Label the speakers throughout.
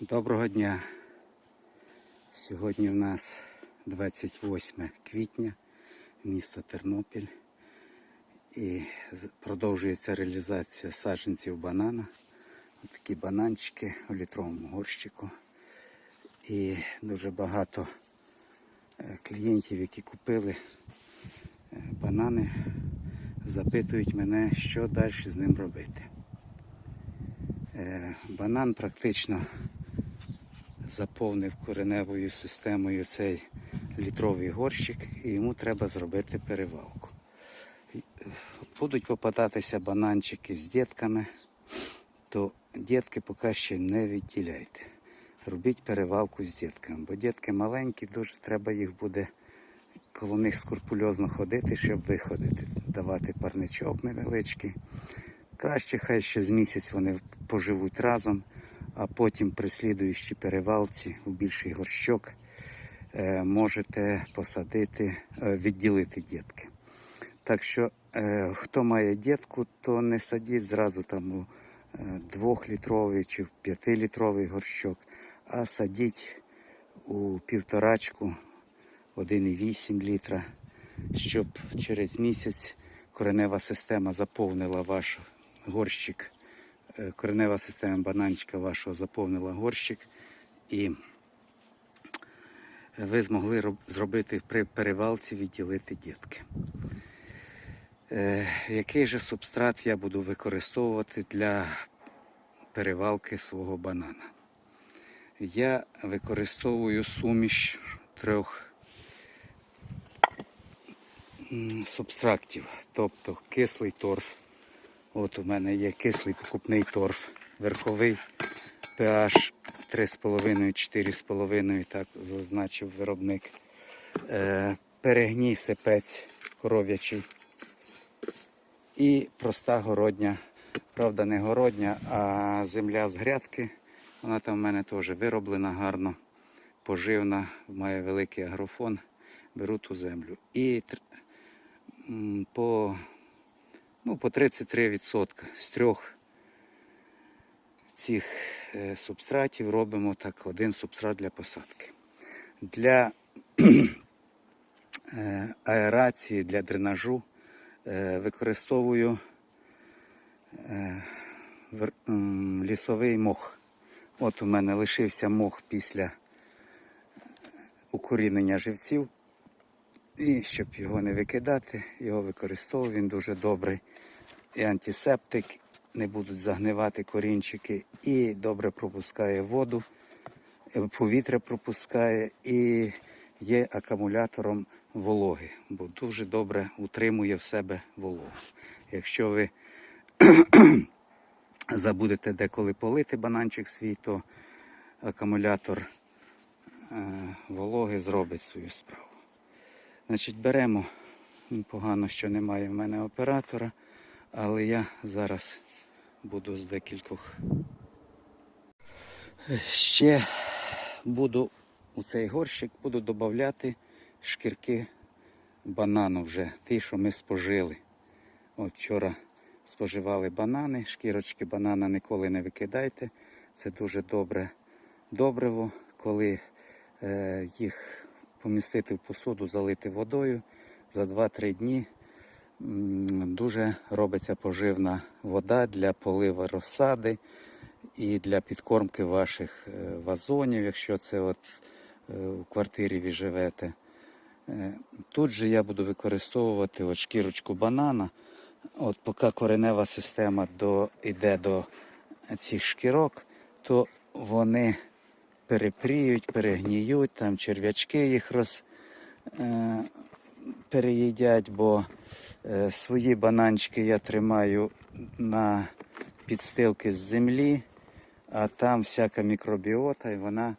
Speaker 1: Доброго дня. Сьогодні в нас 28 квітня, місто Тернопіль. І продовжується реалізація саджанців банана. Ось Такі бананчики у літровому горщику. І дуже багато е, клієнтів, які купили е, банани, запитують мене, що далі з ним робити. Е, Банан практично заповнив кореневою системою цей літровий горщик і йому треба зробити перевалку. Е, Будуть попадатися бананчики з дітками, то дітки поки ще не відділяйте. Робіть перевалку з дітками, бо дітки маленькі, дуже треба їх буде коло них скрупульозно ходити, щоб виходити, давати парничок невеличкий. Краще хай ще з місяць вони поживуть разом, а потім при слідуючій перевалці у більший горщок е, можете посадити, е, відділити дітки. Так що, е, хто має дітку, то не садіть зразу там у е, двохлітровий чи в п'ятилітровий горщок, а садіть у півторачку 1,8 літра, щоб через місяць коренева система заповнила ваш горщик, коренева система бананчика вашого заповнила горщик, і ви змогли зробити при перевалці відділити дітки. Е, який же субстрат я буду використовувати для перевалки свого банана? Я використовую суміш трьох субстрактів, тобто кислий торф. От у мене є кислий покупний торф, верховий pH 3,5-4,5, так зазначив виробник. Е, перегній сипець коров'ячий. І проста городня, правда, не городня, а земля з грядки. Вона там в мене теж вироблена гарно, поживна, має великий агрофон. Беру ту землю. І по, ну, по 33% з трьох цих е, субстратів робимо так один субстрат для посадки. Для е, аерації, для дренажу е, використовую лісовий мох. От у мене лишився мох після укорінення живців. І щоб його не викидати, його використовую, він дуже добрий. І антисептик, не будуть загнивати корінчики, і добре пропускає воду, е, повітря пропускає і є акумулятором вологи, бо дуже добре утримує в себе вологу. Якщо ви забудете деколи полити бананчик свій, то акумулятор е, вологи зробить свою справу. Значить, беремо, погано, що немає в мене оператора, але я зараз буду з декількох. Ще буду у цей горщик буду додати шкірки банану вже, ті, що ми спожили. От вчора споживали банани, шкірочки банана ніколи не викидайте. Це дуже добре добриво, коли е, їх помістити в посуду, залити водою за 2-3 дні. Дуже робиться поживна вода для полива розсади і для підкормки ваших е, вазонів, якщо це от е, у квартирі ви живете. Е, Тут же я буду використовувати от шкірочку банана. От поки коренева система до, йде до цих шкірок, то вони перепріють, перегніють, там черв'ячки їх роз, е, переїдять, бо свої бананчики я тримаю на підстилки з землі, а там всяка мікробіота і вона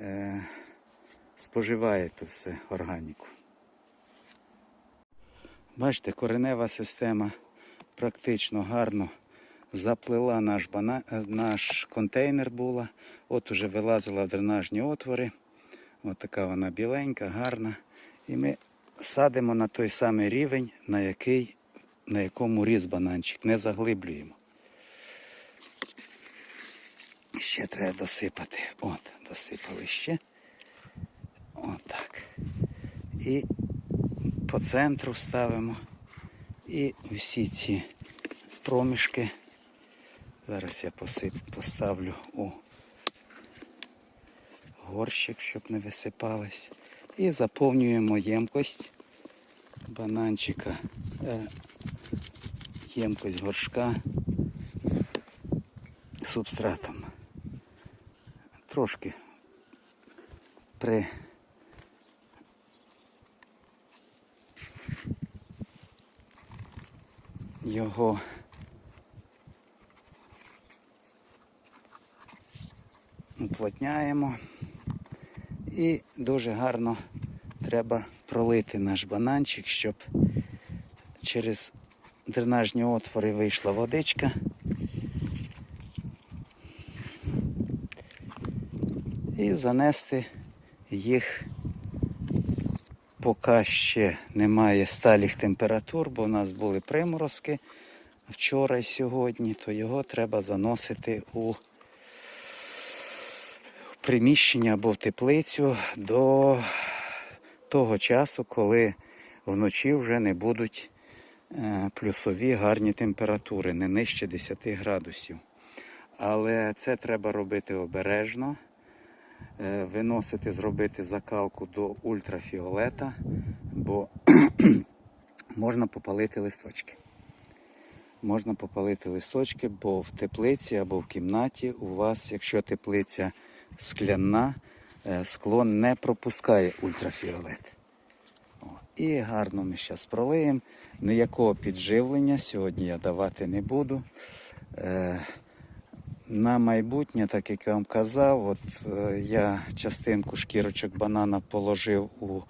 Speaker 1: е, споживає то все органіку. Бачите, коренева система практично гарно заплила наш, бана... е, наш контейнер була. От уже вилазила в дренажні отвори. От така вона біленька, гарна. І ми садимо на той самий рівень, на, який... на якому ріс бананчик. Не заглиблюємо. Ще треба досипати. От, досипали ще. Отак. І по центру ставимо. І всі ці проміжки. Зараз я посип, поставлю у горщик, щоб не висипались. І заповнюємо ємкость бананчика, е, ємкость горшка субстратом. Трошки при його уплотняємо і дуже гарно треба пролити наш бананчик, щоб через дренажні отвори вийшла водичка. І занести їх поки ще немає сталих температур, бо у нас були приморозки вчора і сьогодні, то його треба заносити у приміщення або в теплицю до того часу, коли вночі вже не будуть е, плюсові гарні температури, не нижче 10 градусів. Але це треба робити обережно. Е, Виносити, зробити закалку до ультрафіолета, бо можна попалити листочки. Можна попалити листочки, бо в теплиці або в кімнаті у вас, якщо теплиця скляна, е, скло не пропускає ультрафіолет. О, І гарно ми зараз пролиємо. Ніякого підживлення сьогодні я давати не буду. Е, На майбутнє, так як я вам казав, от е, я частинку шкірочок банана положив у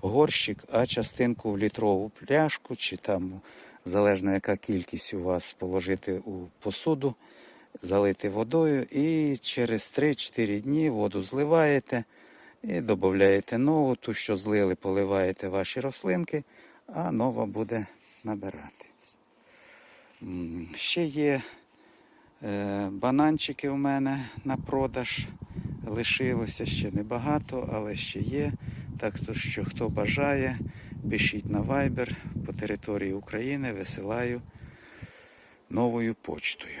Speaker 1: горщик, а частинку в літрову пляшку, чи там, залежно яка кількість у вас, положити у посуду, залити водою і через 3-4 дні воду зливаєте і додаєте нову, ту, що злили, поливаєте ваші рослинки, а нова буде набиратись. Ще є Е, Бананчики у мене на продаж лишилося ще небагато, але ще є. Так що, хто бажає, пишіть на Viber по території України, висилаю новою почтою.